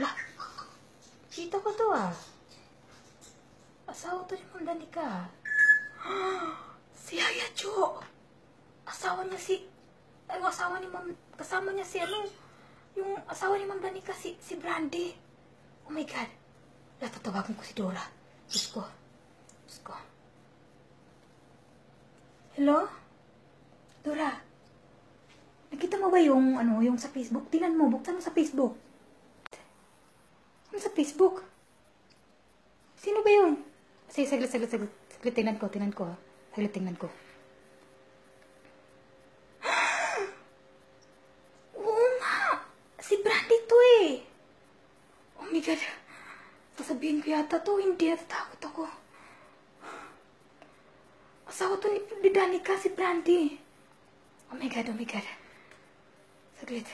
Lah, kita ko to ah. Asawa to ni Ma'am Danica. Si Yaya Jo. Asawa niya si... Ay, asawa ni Ma'am... Kasama niya si ano... Yung asawa ni Ma'am Danica, si, si Brandy. Oh my God. Lah, tatawagan ko si Dora. Diyos ko. Diyos ko. Hello? Dora? Mo ba yung, ano, yung sa Facebook? Tingnan mo, buksan mo sa Facebook. Ano sa Facebook? Sino ba yun? Sige, saglit, saglit, saglit. Saglit, tingnan ko, tingnan ko. ha. Saglit, tingnan ko. Oo nga! Si Brandy to eh! Oh my God! Sasabihin ko yata to, hindi natatakot ako. Asawa to ni, ni Danica, si Brandy. Oh my God, oh my God. Saglit.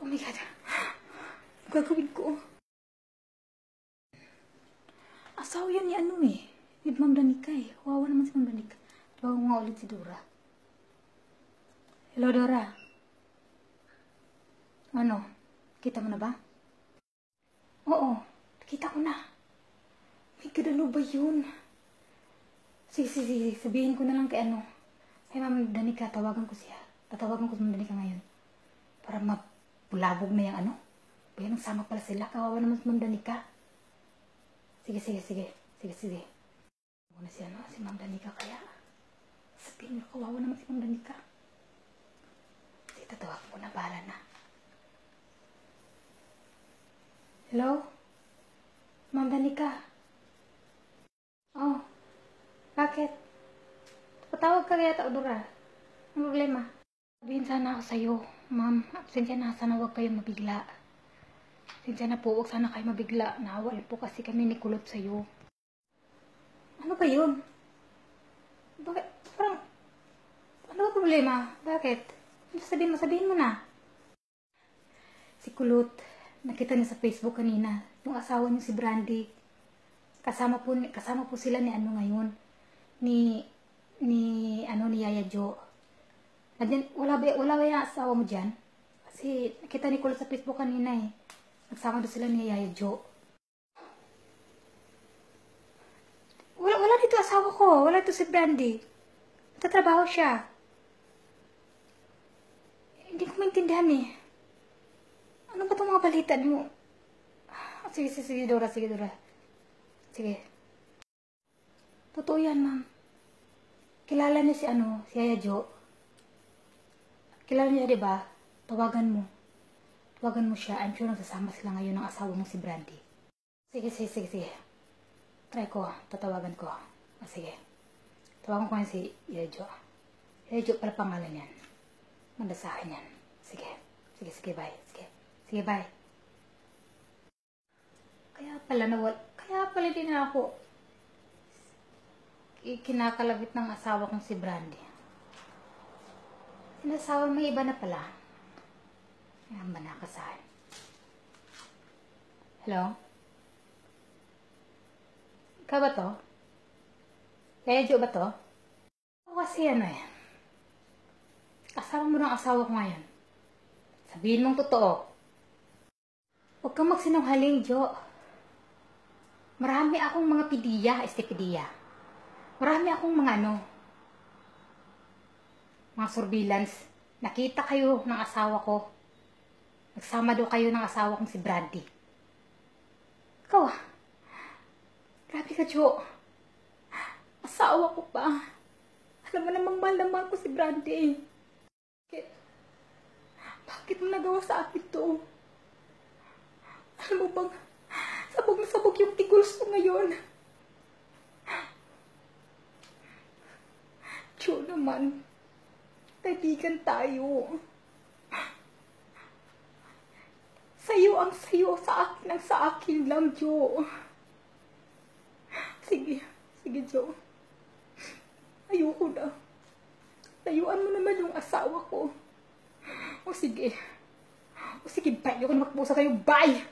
Oh my God. Gagawin ko? Asawa yan ni ano eh. Ni Ma'am Danica eh. Wawa naman si Ma'am Danica. Bago nga ulit si Dora. Hello, Dora. Ano? Kita mo na ba? Oo. Nakita ko na. May ano ba yun? Sige, sige, sige. Sabihin ko na lang kay ano. Kay Ma'am Danica, tawagan ko siya. Tatawagan ko si Ma'am Danica ngayon. Para mapulabog na yung ano. Yan, nagsama pala sila. Kawawa naman Ma'am Danica. Sige, sige, sige. Sige, sige. Ako na si ano, si Ma'am Danica kaya. Sabihin niyo, kawawa naman si Ma'am Danica. Sige, tatawagan ko na. Bahala na. Hello? Ma'am Danica? Oh. Bakit? Patawag ka kaya Dora. Ang problema? Sabihin sana ako sa'yo. Ma'am, absensya na. Sana huwag kayo mabigla. Absensya na po. Huwag sana kayo mabigla. Naawa po kasi kami ni Kulot sa'yo. Ano ba yun? Bakit? Parang... Ano ba problema? Bakit? Ano sabihin mo? Sabihin mo na. Si Kulot, nakita niya sa Facebook kanina. Yung asawa niya si Brandy. Kasama po, kasama po sila ni ano ngayon. Ni, ni, ano, ni Yaya Jo. Nandiyan, wala ba, wala ba yung asawa mo dyan? Kasi nakita ni Kulot sa Facebook kanina eh. Nagsama doon sila ni Yaya Jo. Wala, wala dito asawa ko. Wala dito si Brandy. Tatrabaho siya. Hindi ko maintindihan eh. Ano ba itong mga balita niyo? Ah, Sige, sige, sige, Dora, sige, Dora. Sige. Totoo yan, ma'am. Kilala niya si ano, si Yaya Jo. Kilala niya, di ba? Tawagan mo. Tawagan mo siya. I'm sure nagsasama sila ngayon ng asawa mo si Brandy. Sige, sige, sige, sige. Try ko. Tatawagan ko. Ah, sige. Tawagan ko ngayon si Yaya Jo. Yaya Jo pala pangalan yan. Manda sa akin yan. Sige. Sige, sige, bye. Sige. Sige, bye. Kaya pala nawal, kaya pala din ako kinakalabit ng asawa kong si Brandy. Sinasawa may iba na pala. Yan ba nakasahan? Hello? Ikaw ba to? Kaya Jo ba to? Ako kasi ano eh. Kasama mo ng asawa ko ngayon. Sabihin mong totoo. Huwag kang magsinungaling, Jo. Marami akong mga pidiya, estepidiya. Marami akong mga ano, mga surveillance. Nakita kayo ng asawa ko. Nagsama daw kayo ng asawa kong si Brandy. Ikaw ah. Grabe ka, Jo. Asawa ko pa. Alam mo namang mahal na mahal ko si Brandy. Bakit? Bakit mo nagawa sa akin to? Alam mo bang, sabog na sabog yung tiguls ko ngayon. Jo naman, kaibigan tayo. Sa'yo ang sa'yo, sa akin ang sa akin lang, Jo. Sige, sige, Jo. Ayoko na. Layuan mo naman yung asawa ko. O sige. O sige, bye. Ayoko na magpusa sa'yo. Bye!